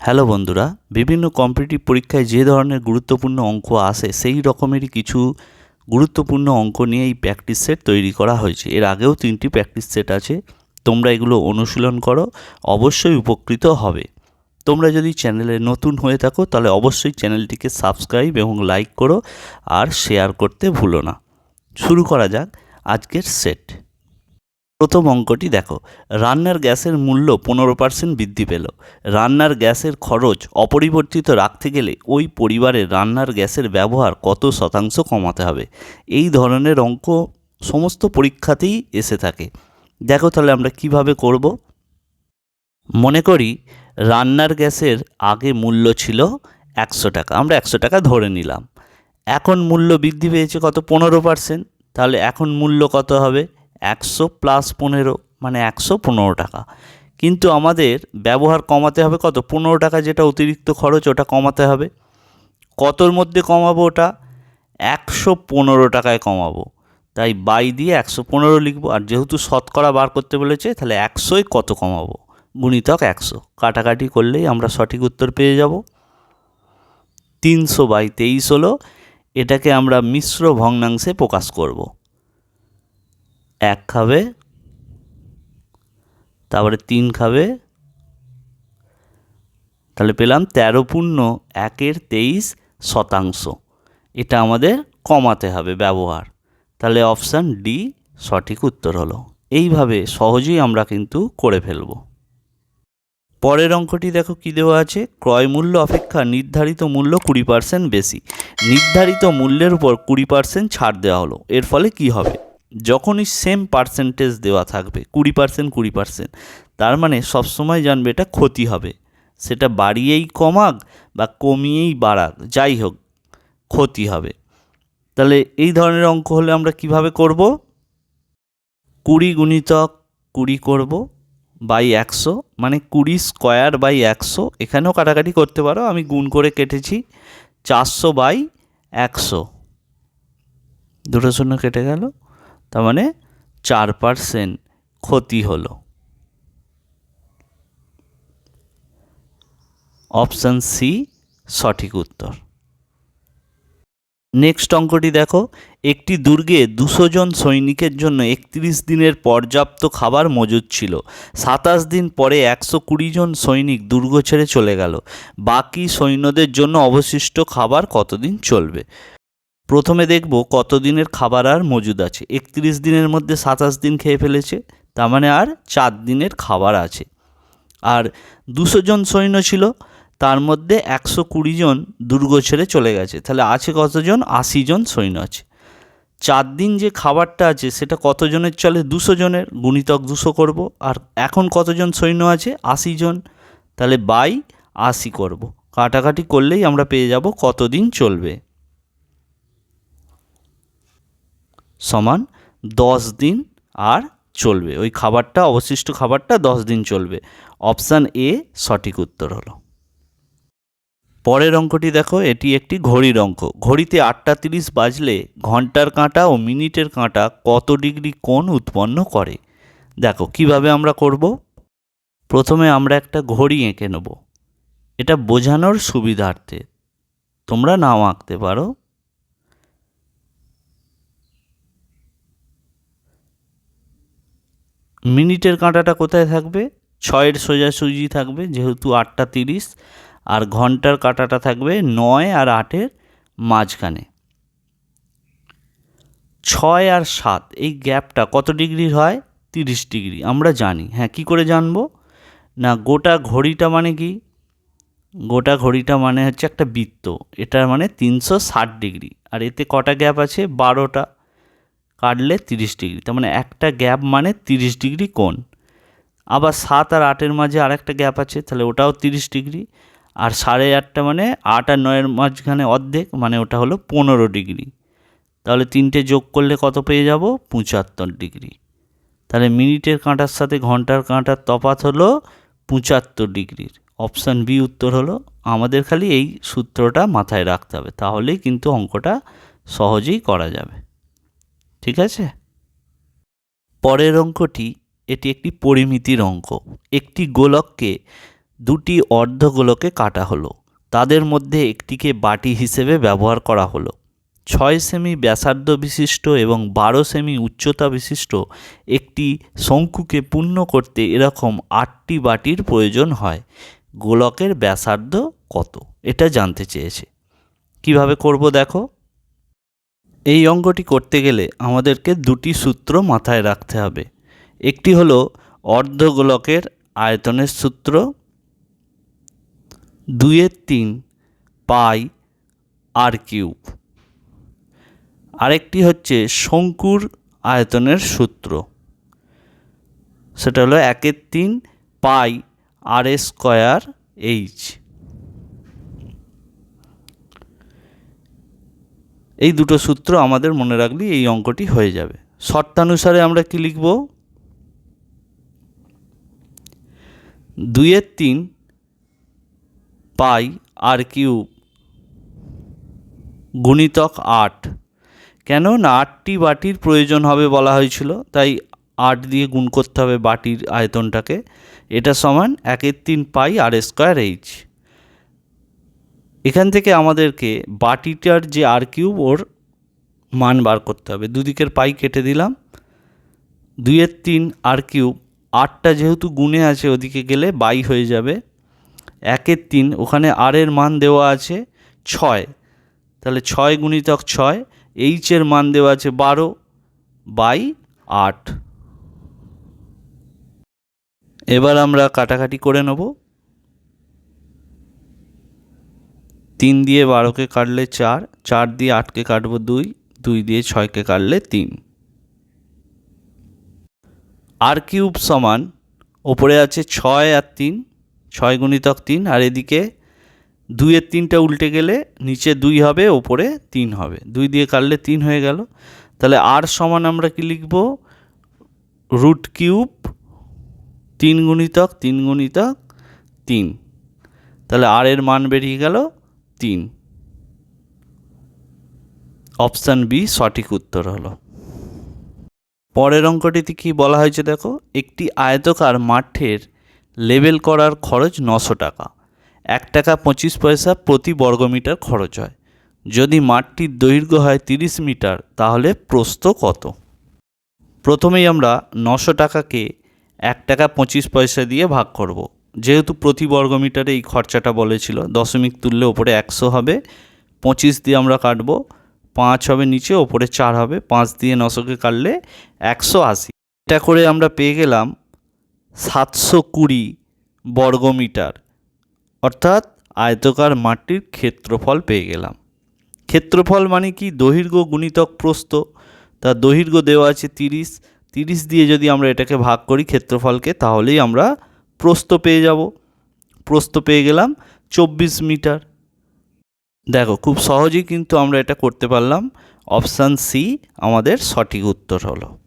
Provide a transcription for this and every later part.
Hello বন্ধুরা, বিভিন্ন competitive পরীক্ষায় যে ধরনের গুরুত্বপূর্ণ অঙ্ক আসে, সেই রকমেরই কিছু গুরুত্বপূর্ণ অঙ্ক নিয়ে এই প্র্যাকটিস সেট তৈরি করা হয়েছে। এর আগেও তিনটি প্র্যাকটিস সেট আছে। তোমরা এগুলো অনুশীলন করো, অবশ্যই উপকৃত হবে। তোমরা যদি চ্যানেলে নতুন হয়ে থাকো, তাহলে অবশ্যই চ্যানেলটিকে সাবস্ক্রাইব এবং লাইক করো আর শেয়ার করতে ভুলো না। শুরু করা যাক আজকের সেট প্রথম অঙ্কটি দেখো। রান্নার গ্যাসের মূল্য পনেরো পার্সেন্ট বৃদ্ধি পেল। রান্নার গ্যাসের খরচ অপরিবর্তিত রাখতে গেলে ওই পরিবারের রান্নার গ্যাসের ব্যবহার কত শতাংশ কমাতে হবে? এই ধরনের অঙ্ক সমস্ত পরীক্ষাতেই এসে থাকে। দেখো তাহলে আমরা কীভাবে করব? মনে করি রান্নার গ্যাসের আগে মূল্য ছিল একশো টাকা। আমরা একশো টাকা ধরে নিলাম। এখন মূল্য বৃদ্ধি পেয়েছে কত? পনেরো পার্সেন্ট তাহলে এখন মূল্য কত হবে? একশো প্লাস পনেরো মানে একশো পনেরো টাকা। কিন্তু আমাদের ব্যবহার কমাতে হবে কত? পনেরো টাকা যেটা অতিরিক্ত খরচ, ওটা কমাতে হবে। কতর মধ্যে কমাবো ওটা? একশো পনেরো টাকায় কমাবো। তাই বাই দিয়ে একশো পনেরো লিখব। আর যেহেতু শতকরা বার করতে বলেছে, তাহলে একশোই কত কমাবো? গুণিতক একশো। কাটাকাটি করলেই আমরা সঠিক উত্তর পেয়ে যাব। তিনশো বাই তেইশ হলো, এটাকে আমরা মিশ্র ভগ্নাংশে প্রকাশ করব। এক খাবে, তারপরে তিন খাবে। তাহলে পেলাম তেরো পূর্ণ একের তেইশ শতাংশ। এটা আমাদের কমাতে হবে ব্যবহার। তাহলে অপশান ডি সঠিক উত্তর হলো। এইভাবে সহজেই আমরা কিন্তু করে ফেলব। পরের অঙ্কটি দেখো কী দেওয়া আছে? ক্রয় মূল্য অপেক্ষা নির্ধারিত মূল্য কুড়ি পার্সেন্ট বেশি। নির্ধারিত মূল্যের উপর কুড়ি পার্সেন্ট ছাড় দেওয়া হলো। এর ফলে কি হবে? যখনই সেম পার্সেন্টেজ দেওয়া থাকবে, কুড়ি পার্সেন্ট কুড়ি পার্সেন্ট তার মানে সবসময় জানবে এটা ক্ষতি হবে। সেটা বাড়িয়েই কমাক বা কমিয়েই বাড়াক, যাই হোক, ক্ষতি হবে। তাহলে এই ধরনের অঙ্ক হলে আমরা কীভাবে করব? কুড়ি গুণিতক কুড়ি করব বাই একশো মানে কুড়ি স্কোয়ার বাই একশো, এখানেও কাটাকাটি করতে পারো, আমি গুণ করে কেটেছি চারশো বাই একশো। দুটো শূন্য কেটে গেল। তার মানে চার পার্সেন্ট ক্ষতি হলো। অপশান সি সঠিক উত্তর। নেক্সট অঙ্কটি দেখো। একটি দুর্গে দুশো জন সৈনিকের জন্য একত্রিশ দিনের পর্যাপ্ত খাবার মজুদ ছিল। সাতাশ দিন পরে একশো কুড়ি জন সৈনিক দুর্গ ছেড়ে চলে গেল। বাকি সৈন্যদের জন্য অবশিষ্ট খাবার কতদিন চলবে? প্রথমে দেখব কত দিনের খাবার আর মজুদ আছে। একত্রিশ দিনের মধ্যে সাতাশ দিন খেয়ে ফেলেছে, তার মানে আর চার দিনের খাবার আছে। আর দুশো জন সৈন্য ছিল, তার মধ্যে একশো কুড়ি জন দুর্গ ছেড়ে চলে গেছে। তাহলে আছে কতজন? আশি জন সৈন্য আছে। চার দিন যে খাবারটা আছে, সেটা কতজনের চলে? দুশো জনের, গুণিতক দুশো করব। আর এখন কতজন সৈন্য আছে? আশি জন। তাহলে বাই আশি করব। কাটাকাটি করলেই আমরা পেয়ে যাব কতদিন চলবে। সমান দশ দিন আর চলবে। ওই খাবারটা, অবশিষ্ট খাবারটা দশ দিন চলবে। অপশান এ সঠিক উত্তর হলো। পরের অঙ্কটি দেখো, এটি একটি ঘড়ির অঙ্ক। ঘড়িতে আটটা তিরিশ বাজলে ঘণ্টার কাঁটা ও মিনিটের কাঁটা কত ডিগ্রি কোণ উৎপন্ন করে? দেখো, কীভাবে আমরা করব? প্রথমে আমরা একটা ঘড়ি এঁকে নেব। এটা বোঝানোর সুবিধার্থে। তোমরা নাও আঁকতে পারো। মিনিটের কাঁটাটা কোথায় থাকবে? ছয়ের সোজাসুজি থাকবে, যেহেতু আটটা তিরিশ, আর ঘণ্টার কাঁটাটা থাকবে নয় আর আটের মাঝখানে। ছয় আর সাত, এই গ্যাপটা কত ডিগ্রির হয়? তিরিশ ডিগ্রি, আমরা জানি। হ্যাঁ কি করে জানব? না, গোটা ঘড়িটা মানে কি? গোটা ঘড়িটা মানে হচ্ছে একটা বৃত্ত এটার মানে তিনশো ষাট ডিগ্রি, আর এতে কটা গ্যাপ আছে? বারোটা। কাটলে তিরিশ ডিগ্রি। তার মানে একটা গ্যাপ মানে তিরিশ ডিগ্রি কোণ। আবার সাত আর আটের মাঝে আরেকটা গ্যাপ আছে, তাহলে ওটাও তিরিশ ডিগ্রি। আর সাড়ে আটটা মানে আট আর নয়ের মাঝখানে অর্ধেক মানে ওটা হলো পনেরো ডিগ্রি। তাহলে তিনটে যোগ করলে কত পেয়ে যাব? পঁচাত্তর ডিগ্রি। তাহলে মিনিটের কাঁটার সাথে ঘণ্টার কাঁটার তফাৎ হলো পঁচাত্তর ডিগ্রির। অপশান বি উত্তর হলো, আমাদের খালি এই সূত্রটা মাথায় রাখতে হবে। তাহলেই কিন্তু অঙ্কটা সহজেই করা যাবে। ঠিক আছে? পরের অঙ্কটি, এটি একটি পরিমিতির অঙ্ক। একটি গোলককে দুটি অর্ধগোলকে কাটা হলো। তাদের মধ্যে একটিকে বাটি হিসেবে ব্যবহার করা হলো। ছয় সেমি ব্যাসার্ধ বিশিষ্ট এবং বারো সেমি উচ্চতা বিশিষ্ট একটি শঙ্কুকে পূর্ণ করতে এরকম আটটি বাটির প্রয়োজন হয়। গোলকের ব্যাসার্ধ কত? এটা জানতে চেয়েছে। কীভাবে করব দেখো? এই অঙ্কটি করতে গেলে আমাদেরকে দুটি সূত্র মাথায় রাখতে হবে। একটি হলো অর্ধগোলকের আয়তনের সূত্র, দুইয়ের তিন পাই আর কিউব। আরেকটি হচ্ছে শঙ্কুর আয়তনের সূত্র, সেটা হলো একের তিন পাই আর স্কোয়ার এইচ। এই দুটো সূত্র আমাদের মনে রাখলেই এই অঙ্কটি হয়ে যাবে। শর্তানুসারে আমরা কি লিখব? দুইয়ের তিন পাই আর কিউব গুণিতক আট। কেন না আটটি বাটির প্রয়োজন হবে বলা হয়েছিল, তাই আট দিয়ে গুণ করতে হবে বাটির আয়তনটাকে। এটা সমান একের তিন পাই আর স্কোয়ার এইচ। এখান থেকে আমাদেরকে বাটিটার যে আর কিউব ওর মান বার করতে হবে। দুদিকের পাই কেটে দিলাম। দুইয়ের তিন আর কিউব আটটা যেহেতু গুণে আছে, ওদিকে গেলে বাই হয়ে যাবে। একের তিন, ওখানে আরের মান দেওয়া আছে ছয়। তাহলে ছয় গুণিতক ছয় এইচের মান দেওয়া আছে বারো বাই আট। এবার আমরা কাটাকাটি করে নেব। তিন দিয়ে বারোকে কাটলে চার চার দিয়ে আটকে কাটবো দুই দুই দিয়ে ছয়কে কাটলে তিন। আর কিউব সমান ওপরে আছে ছয় আর তিন, ছয় গুণিতক তিন, আর এদিকে দুইয়ের তিনটা উল্টে গেলে নিচে দুই হবে, ওপরে তিন হবে। দুই দিয়ে কাটলে তিন হয়ে গেল। তাহলে আর সমান আমরা কি লিখব? রুট কিউব তিন গুণিতক তিন গুণিতক তিন। তাহলে আর এর মান বেরিয়ে গেল তিন। অপশান বি সঠিক উত্তর হলো। পরের অঙ্কটিতে কি বলা হয়েছে দেখো? একটি আয়তকার মাঠের লেবেল করার খরচ নশো টাকা। এক টাকা পঁচিশ পয়সা প্রতি বর্গমিটার খরচ হয়। যদি মাঠটির দৈর্ঘ্য হয় তিরিশ মিটার, তাহলে প্রস্থ কত? প্রথমেই আমরা নশো টাকাকে এক টাকা পঁচিশ পয়সা দিয়ে ভাগ করব। যেহেতু প্রতি বর্গমিটারে এই খরচাটা বলেছিল দশমিক তুললে ওপরে একশো হবে, পঁচিশ দিয়ে আমরা কাটবো, পাঁচ হবে নিচে, ওপরে চার হবে, পাঁচ দিয়ে নশোকে কাটলে একশো আশি। এটা করে আমরা পেয়ে গেলাম সাতশো কুড়ি বর্গমিটার অর্থাৎ আয়তকার মাটির ক্ষেত্রফল পেয়ে গেলাম। ক্ষেত্রফল মানে কি? দৈর্ঘ্য গুণিতক প্রস্থ। তার দৈর্ঘ্য দেওয়া আছে তিরিশ। তিরিশ দিয়ে যদি আমরা এটাকে ভাগ করি ক্ষেত্রফলকে, তাহলেই আমরা প্রস্থ পেয়ে যাব। প্রস্থ পেয়ে গেলাম চব্বিশ মিটার। দেখো, খুব সহজেই কিন্তু আমরা এটা করতে পারলাম। অপশান সি আমাদের সঠিক উত্তর হলো।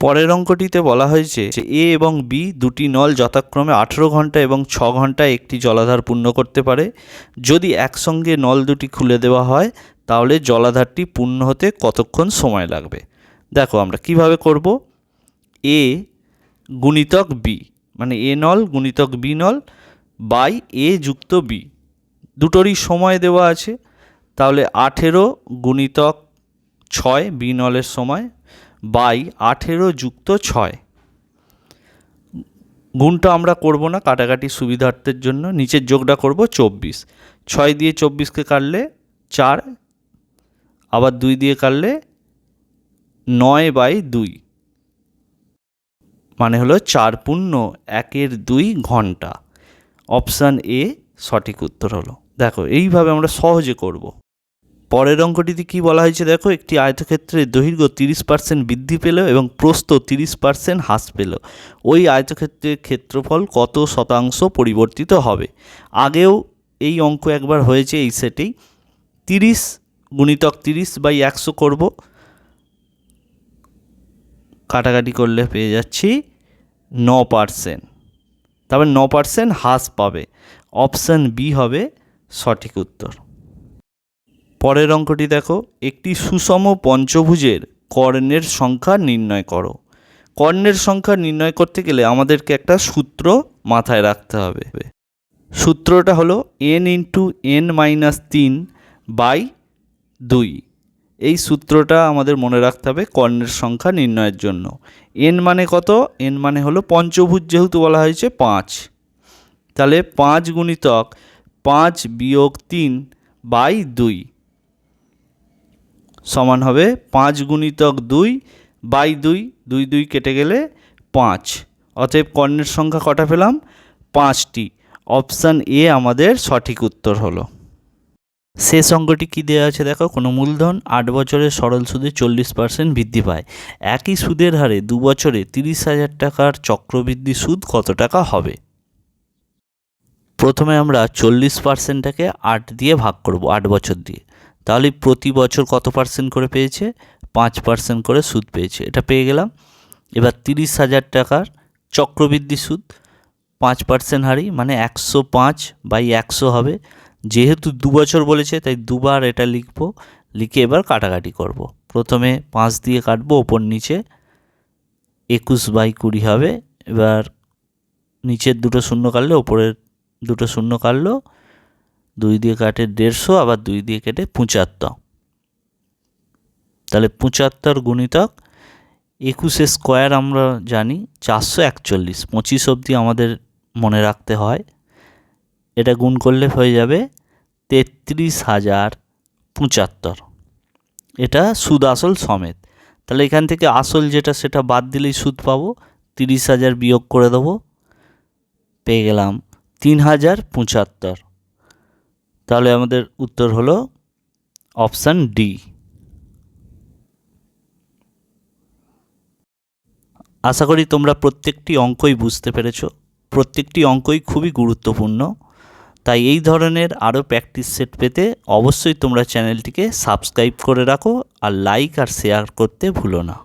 পরের অঙ্কটিতে বলা হয়েছে যে এ এবং বি দুটি নল যথাক্রমে আঠেরো ঘণ্টা এবং ছ ঘন্টায় একটি জলাধার পূর্ণ করতে পারে। যদি একসঙ্গে নল দুটি খুলে দেওয়া হয়, তাহলে জলাধারটি পূর্ণ হতে কতক্ষণ সময় লাগবে? দেখো আমরা কীভাবে করব? এ গুণিতক বি। মানে এ নল গুণিতক বি নল বাই এ যুক্ত বি। দুটোরই সময় দেওয়া আছে। তাহলে আঠেরো গুণিতক ছয় বি নলের সময় বাই আঠেরো যুক্ত ছয়। গুণটা আমরা করব না কাটাকাটি সুবিধার্থের জন্য। নিচের যোগটা করব চব্বিশ। ছয় দিয়ে চব্বিশকে কাটলে চার। আবার দুই দিয়ে কাটলে নয় বাই দুই। মানে হলো চার পূর্ণ একের দুই ঘণ্টা। অপশান এ সঠিক উত্তর হলো। দেখো, এইভাবে আমরা সহজে করব। পরের অঙ্কটিতে কি বলা হয়েছে দেখো, একটি আয়তক্ষেত্রের দৈর্ঘ্য তিরিশ পার্সেন্ট বৃদ্ধি পেল এবং প্রস্থ তিরিশ পার্সেন্ট হ্রাস পেল। ওই আয়তক্ষেত্রের ক্ষেত্রফল কত শতাংশ পরিবর্তিত হবে? আগেও এই অঙ্ক একবার হয়েছে এই সেটেই। তিরিশ গুণিতক তিরিশ বাই একশো করব। কাটাকাটি করলে পেয়ে যাচ্ছি ন পার্সেন্ট তারপর ন পার্সেন্ট হ্রাস পাবে। অপশান বি হবে সঠিক উত্তর। পরের অঙ্কটি দেখো। একটি সুষম পঞ্চভুজের কর্ণের সংখ্যা নির্ণয় করো। কর্ণের সংখ্যা নির্ণয় করতে গেলে আমাদেরকে একটা সূত্র মাথায় রাখতে হবে। সূত্রটা হলো এন ইন্টু এন মাইনাস তিন বাই দুই। এই সূত্রটা আমাদের মনে রাখতে হবে কর্ণের সংখ্যা নির্ণয়ের জন্য। এন মানে কত? এন মানে হলো পঞ্চভুজ যেহেতু বলা হয়েছে, পাঁচ। তাহলে পাঁচ গুণিতক পাঁচ বিয়োগ তিন বাই দুই সমান হবে পাঁচ গুণিতক দুই বাই দুই দুই দুই কেটে গেলে পাঁচ। অতএব কর্ণের সংখ্যা কটা পেলাম? পাঁচটি। অপশান এ আমাদের সঠিক উত্তর হলো। শেষ অঙ্কটি কী দেওয়া আছে দেখো? কোনো মূলধন আট বছরের সরল সুদে চল্লিশ পার্সেন্ট বৃদ্ধি পায়। একই সুদের হারে দু বছরে তিরিশ হাজার টাকার চক্রবৃদ্ধি সুদ কত টাকা হবে? প্রথমে আমরা চল্লিশ পার্সেন্টটাকে আট দিয়ে ভাগ করব, আট বছর দিয়ে। তাহলে প্রতি বছর কত পার্সেন্ট করে পেয়েছে? পাঁচ পার্সেন্ট করে সুদ পেয়েছে। এটা পেয়ে গেলাম। এবার তিরিশ হাজার টাকার চক্রবৃদ্ধি সুদ, পাঁচ পার্সেন্ট হারি মানে একশো পাঁচ বাই একশো হবে। যেহেতু দু বছর বলেছে, তাই দুবার এটা লিখব, লিখে এবার কাটাকাটি করব। প্রথমে পাঁচ দিয়ে কাটবো ওপর নিচে, একুশ বাই কুড়ি হবে, এবার নিচের দুটো শূন্য কাটলে, ওপরের দুটো শূন্য কাটলো, দুই দিয়ে কাটে দেড়শো, আবার দুই দিয়ে কেটে পঁচাত্তর তাহলে পঁচাত্তর গুণিতক একুশে স্কোয়ার আমরা জানি চারশো একচল্লিশ, পঁচিশ অবধি আমাদের মনে রাখতে হয় এটা গুণ করলে হয়ে যাবে তেত্রিশ হাজার পঁচাত্তর। এটা সুদ আসল সমেত। তাহলে এখান থেকে আসল যেটা, সেটা বাদ দিলেই সুদ পাবো। তিরিশ হাজার বিয়োগ করে দেবো। পেয়ে গেলাম তিন হাজার পঁচাত্তর। তাহলে আমাদের উত্তর হলো অপশান ডি। আশা করি তোমরা প্রত্যেকটি অঙ্কই বুঝতে পেরেছ। প্রত্যেকটি অঙ্কই খুবই গুরুত্বপূর্ণ। তাই এই ধরনের আরও প্র্যাকটিস সেট পেতে অবশ্যই তোমরা চ্যানেলটিকে সাবস্ক্রাইব করে রাখো আর লাইক আর শেয়ার করতে ভুলো না।